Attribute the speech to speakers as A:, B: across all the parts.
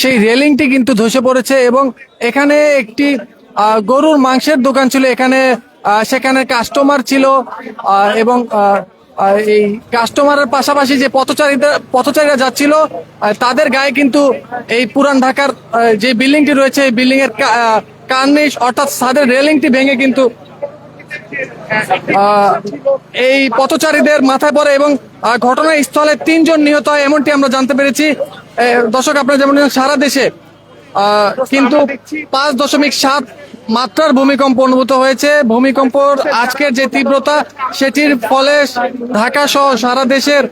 A: সেই রেলিংটি কিন্তু ধসে পড়েছে এবং এখানে একটি গরুর মাংসের দোকান ছিল। এখানে সেখানে কাস্টমার ছিল এবং এই কাস্টমারের পাশাপাশি যে পথচারীদের, পথচারীরা যাচ্ছিল তাদের গায়ে কিন্তু এই পুরান ঢাকার যে বিল্ডিংটি রয়েছে, এই বিল্ডিং এর কার্নিশ, অর্থাৎ ছাদের রেলিংটি ভেঙে কিন্তু এই পথচারীদের মাথায় পড়ে এবং ঘটনাস্থলে তিনজন নিহত হয়, এমনটি আমরা জানতে পেরেছি। দর্শক, আপনারা যেমন সারা দেশে কিন্তু পাঁচ দশমিক সাত মাত্রার ভূমিকম্প অনুভূত হয়েছে। ভূমিকম্পর আজকের যে তীব্রতা, সেটির ফলে ঢাকা সহ সারা দেশের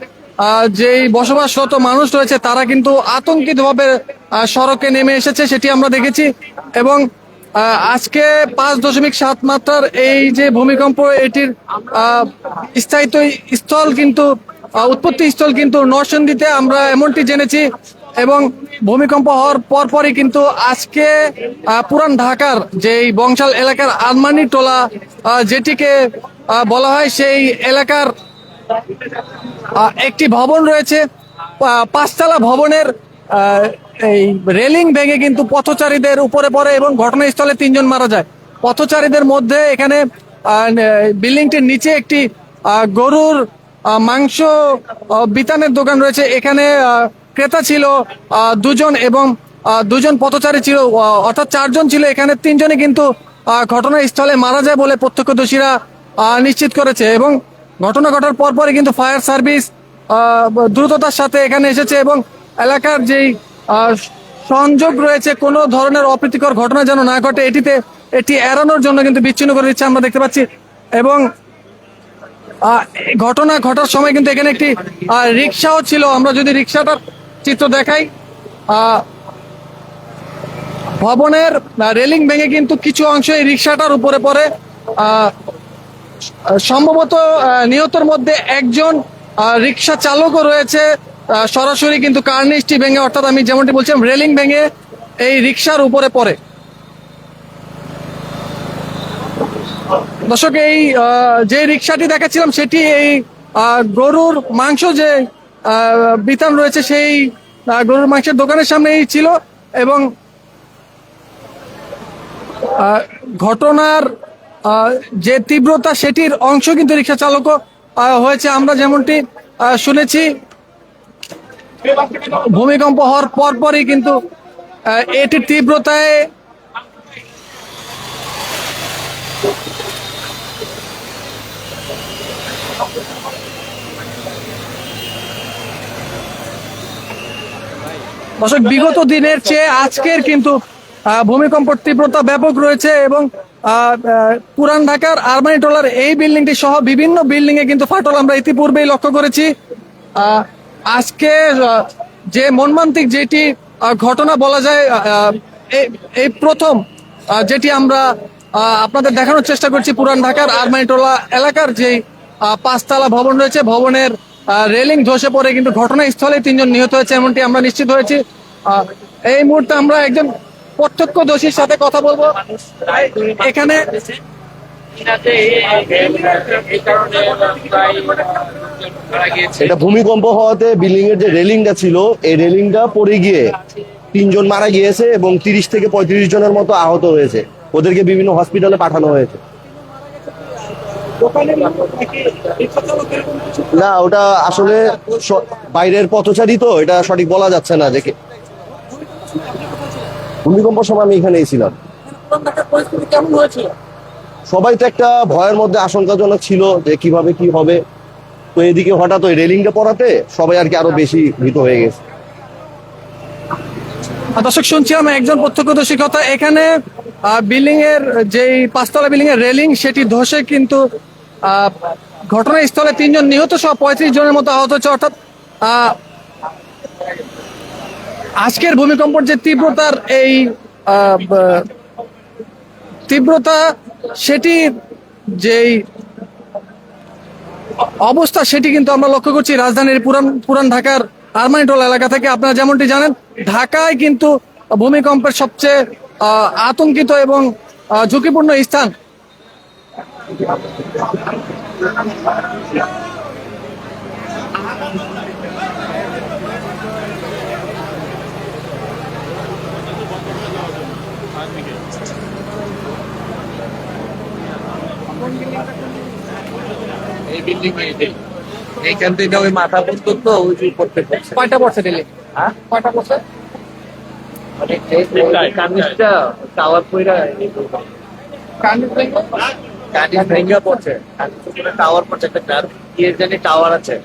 A: যেই বসবাসরত মানুষ রয়েছে, তারা কিন্তু আতঙ্কিতভাবে সড়কে নেমে এসেছে, সেটি আমরা দেখেছি। এবং আজকে পাঁচ দশমিক সাত মাত্রার এই যে ভূমিকম্প, এটির স্থায়িত্ব স্থল কিন্তু উৎপত্তি স্থল কিন্তু নরসিংদীতে আমরা এমনটি জেনেছি এবং ভূমিকম্প হওয়ার পরপরই কিন্তু আজকে পুরান ঢাকার যেই বংশাল এলাকার আলমানি টোলা যেটিকে বলা হয় সেই এলাকার একটি ভবন রয়েছে। পাঁচতলা ভবনের এই রেলিং ভেঙে কিন্তু পথচারীদের উপরে পড়ে এবং ঘটনাস্থলে তিনজন মারা যায়। পথচারীদের মধ্যে এখানে বিল্ডিংটির নিচে একটি গরুর মাংস বিতানের দোকান রয়েছে। এখানে ক্রেতা ছিল দুজন এবং দুজন পথচারী ছিল অর্থাৎ চারজন ছিল। এখানে তিনজনে কিন্তু ঘটনাস্থলে মারা যায় বলে প্রত্যক্ষদর্শীরা নিশ্চিত করেছে এবং ঘটনা ঘটার পরপরই কিন্তু ফায়ার সার্ভিস দ্রুততার সাথে এখানে এসেছে এবং এলাকার যেই সংযোগ রয়েছে, কোনো ধরনের অপ্রীতিকর ঘটনা যেন না ঘটে, এটিতে এটি এড়ানোর জন্য কিন্তু বিচ্ছিন্ন করে দিচ্ছে আমরা দেখতে পাচ্ছি। এবং ঘটনা ঘটার সময় কিন্তু এখানে একটি রিক্সাও ছিল। আমরা যদি রিক্সাটার চিত্র দেখাই। ভবনের রেলিং ভেঙে কিন্তু কিছু অংশ এই রিক্সাটার উপরে পড়ে। সম্ভবত নিহতের মধ্যে একজন রিক্সা চালকও রয়েছে। সরাসরি কিন্তু কার্নিশটি ভেঙে, অর্থাৎ আমি যেমনটি বলছিলাম, রেলিং ভেঙে এই রিক্সার উপরে পড়ে। দর্শক, এই যে রিক্সাটি দেখাচ্ছিলাম, সেটি এই গরুর মাংস যে বিতান রয়েছে সেই গরুর মাংসের দোকানের সামনেই ছিল এবং ঘটনার যে তীব্রতা সেটির অংশ কিন্তু রিক্সা চালকও হয়েছে। আমরা যেমনটি শুনেছি, ভূমিকম্প হওয়ার পরপরই কিন্তু এটির তীব্রতায় দর্শক বিগত দিনের চেয়ে আজকের কিন্তু আহ, ভূমিকম্পর তীব্রতা ব্যাপক রয়েছে এবং পুরান ঢাকার আরমানি টোলার এই বিল্ডিংটি সহ বিভিন্ন বিল্ডিং এ কিন্তু ফাটল আমরা ইতিপূর্বেই লক্ষ্য করেছি। আজকে যে মর্মান্তিক যেটি ঘটনা বলা যায় এই- এই প্রথম যেটি আমরা আপনাদের দেখানোর চেষ্টা করছি পুরান ঢাকার আরমানিটোলা এলাকার যে পাঁচতলা ভবন রয়েছে। ভবনের রেলিং ধসে পড়ে, কিন্তু ঘটনাস্থলে তিনজন নিহত হয়েছে, এমনটি আমরা নিশ্চিত হয়েছি। এই মুহূর্তে আমরা একজন প্রত্যক্ষদর্শীর সাথে কথা বলব। এখানে
B: এটা ভূমিকম্প হওয়াতে বিল্ডিং এর যে রেলিংটা ছিল, এই রেলিংটা পড়ে গিয়ে তিনজন মারা গিয়েছে এবং তিরিশ থেকে পঁয়ত্রিশ জনের মতো আহত হয়েছে। ওদেরকে বিভিন্ন হসপিটালে পাঠানো হয়েছে। না ওটা আসলে বাইরের পথচারী তো এটা সঠিক বলা যাচ্ছে না যে কে- ভূমিকম্প সময় আমি এখানেই ছিলাম। সবাই তো একটা ভয়ের মধ্যে আশঙ্কাজনক ছিল যে কীভাবে কি হবে। তো এদিকে হঠাৎ ওই রেলিংটা পড়াতে সবাই আর কি আরও বেশি ভীত হয়ে গেছে।
A: দর্শক শুনছিলাম একজন প্রত্যক্ষদর্শীর কথা। এখানে বিল্ডিং এর যেই পাঁচতলা বিল্ডিং এর রেলিং সেটি ধসে কিন্তু ঘটনাস্থলে তিনজন নিহত সহ পঁয়ত্রিশ জনের মতো আহত হচ্ছে অর্থাৎ আজকের ভূমিকম্পর যে তীব্রতার এই তীব্রতা, সেটি যেই অবস্থা, সেটি কিন্তু আমরা লক্ষ্য করছি রাজধানীর পুরান পুরান ঢাকার আরমানিটোলা এলাকা থেকে। আপনারা যেমনটি জানেন, ঢাকায় কিন্তু ভূমিকম্পের সবচেয়ে আতঙ্কিত এবং ঝুঁকিপূর্ণ স্থান
C: এই বিল্ডিং এইখান থেকে ওই মাথা পর্যন্ত ওই যে করতে পড়ছে
A: কয়টা পড়ছে ডেলি
C: হ্যাঁ?
A: কয়টা পড়ছে
C: মানে এই কানিসটা টাওয়ার পইরা ভেঙ্গা পড়ছে। টাওয়ার পড়ছে একটা জানি টাওয়ার আছে।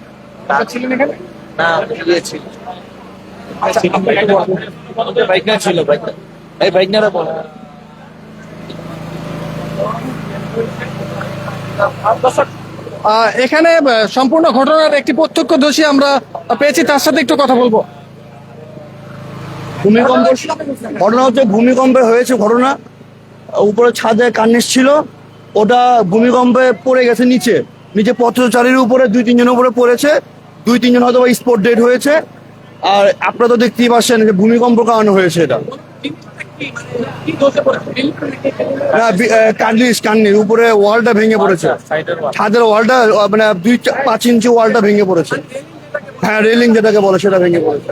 A: ছিলেন এখানে?
C: না ইয়ে ছিল বাইক না ছিল বাইক এই বাইক না বল
A: আহ, এখানে সম্পূর্ণ ঘটনার একটি প্রত্যক্ষদর্শী আমরা পেয়েছি তার সাথে একটু কথা বলব।
D: ভূমিকম্প ঘটনা হচ্ছে ভূমিকম্পে হয়েছে ঘটনা। উপরে ছাদে কার্নিশ ছিল। ওটা ভূমিকম্পে পড়ে গেছে নিচে। নিচে পথচারীর উপরে, দুই তিনজনের উপরে পড়েছে। দুই তিনজন হয়তো স্পট ডেড হয়েছে। আর আপনারা তো দেখতেই পাচ্ছেন যে ভূমিকম্প কারণে হয়েছে এটা। না কার্নিশ কার্নিশ উপরে ওয়ালটা ভেঙে পড়েছে। ছাদের ওয়ালটা মানে দুই পাঁচ ইঞ্চি ওয়ালটা ভেঙে পড়েছে। হ্যাঁ রেলিং যেটাকে বলে সেটা ভেঙে পড়েছে।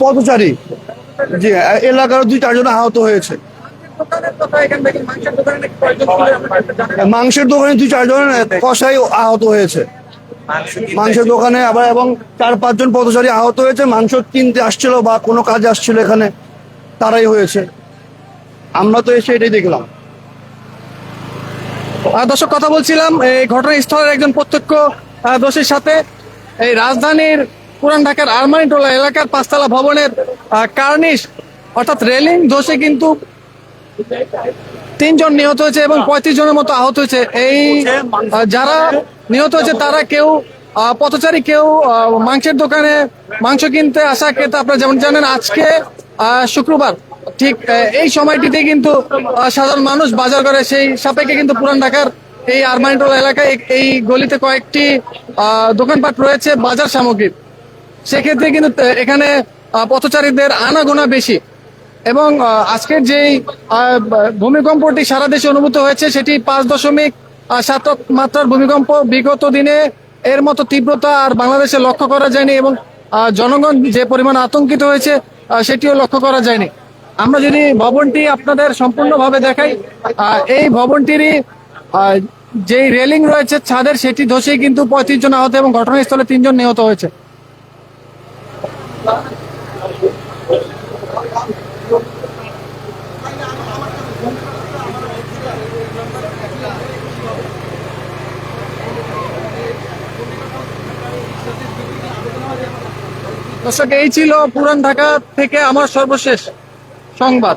D: পথচারী। জি এলাকার দুই চারজন আহত হয়েছে। মাংসের দোকানে দুই চারজন কষাই আহত হয়েছে। মাংসের দোকানে আবার এবং চার পাঁচজন পথচারী আহত হয়েছে, মাংস কিনতে আসছিল বা কোনো কাজে আসছিল এখানে, তারাই হয়েছে। আমরা তো এসে এটাই দেখলাম।
A: দর্শক, কথা বলছিলাম, এই ঘটনাস্থলের একজন প্রত্যক্ষ দোষীর সাথে। এই রাজধানীর পুরান ঢাকার আরমানিটোলা এলাকার পাঁচতলা ভবনের কার্নিশ, অর্থাৎ রেলিং দোষে কিন্তু তিনজন নিহত হয়েছে এবং পঁয়ত্রিশ জনের মতো আহত হয়েছে। এই যারা নিহত হয়েছে তারা কেউ পথচারী কেউ মাংসের দোকানে মাংস কিনতে আসা ক্রেতা, আপনারা যেমন জানেন আজকে শুক্রবার, ঠিক এই সময়টিতে কিন্তু সাধারণ মানুষ বাজার করে। সেই সাপেক্ষে কিন্তু পুরান ঢাকার এই আরমানিটোলা এলাকায় এই- গলিতে কয়েকটি দোকানপাট রয়েছে বাজার সামগ্রীর। সেক্ষেত্রে কিন্তু এখানে পথচারীদের আনাগোনা বেশি। এবং আজকের যেই ভূমিকম্পটি সারা দেশে অনুভূত হয়েছে, সেটি পাঁচ দশমিক সাত মাত্রার ভূমিকম্প বিগত দিনে এর মতো তীব্রতা আর বাংলাদেশে লক্ষ্য করা যায়নি এবং জনগণ যে পরিমাণ আতঙ্কিত হয়েছে সেটিও লক্ষ্য করা যায়নি। আমরা যদি ভবনটি আপনাদের সম্পূর্ণভাবে দেখাই এই ভবনটিরই যেই রেলিং রয়েছে ছাদের, সেটি ধসেই কিন্তু পঁয়ত্রিশ জন আহত এবং ঘটনাস্থলে তিনজন নিহত হয়েছে। দর্শক এই ছিল পুরান ঢাকা থেকে আমার সর্বশেষ সংবাদ।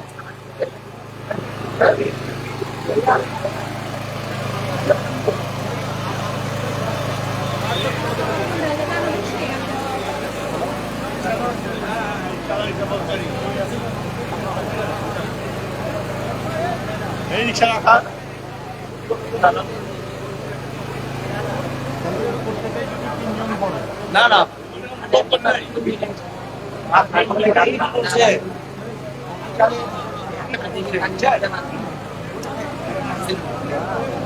C: না না। Thank you.